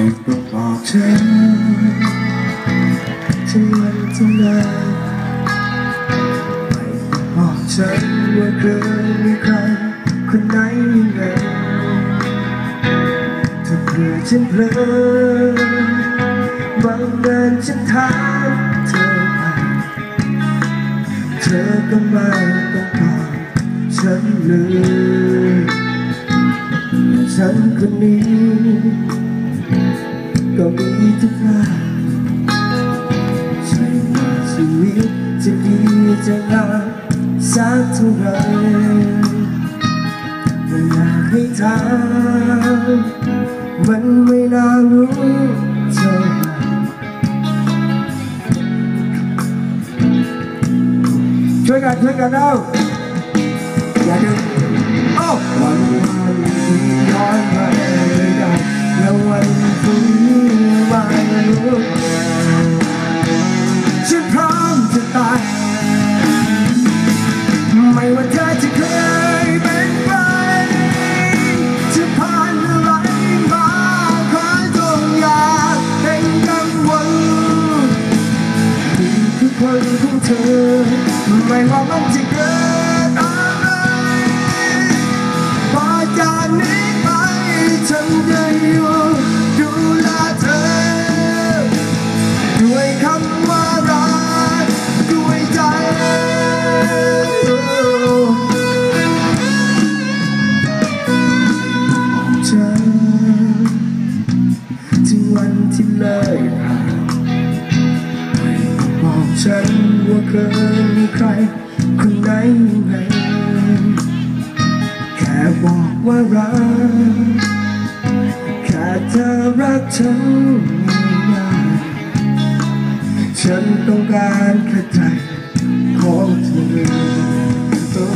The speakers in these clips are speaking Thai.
ไม่ต้อบอกฉันจะวันจะนานไม่ต้องบอกฉันว่าเคยมีใครคนไหนยังไงถ้าเผื่อฉันเพลอบางเดินฉันถามเธอไปเธอก็ไม่ต้องตอบฉันเลยฉันคนนี้ ก็มีทุกอย่างช่ว่าชีวิตจะดีจะงามสักเท่าไหรไม่อยากให้ถามมันไม่น่ารู้เท่าไหร่ช่วยกันช่วยกันเอาอย่าดึงโอ้ ไม่ว่ามันจะเกิดอะไรพอจากนี้ไปฉันจะอยู่ดูแลเธอ ด้วยคำว่ารักด้วยใจฉันถึงวันที่เลยผ่า บอกฉันว่าเคยมีใคร คนไหนยังไงแค่บอกว่ารักแค่เธอรักฉันง่ายฉันต้องการแค่ใจของเธอ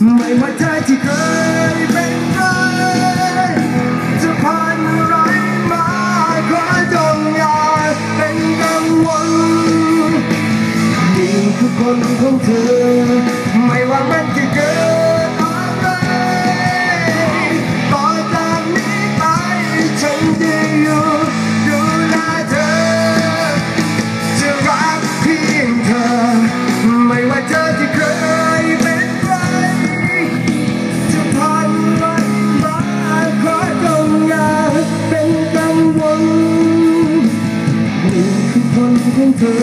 Мой матя тикает เธอ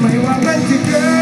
ไม่ว่ามันจะเกิด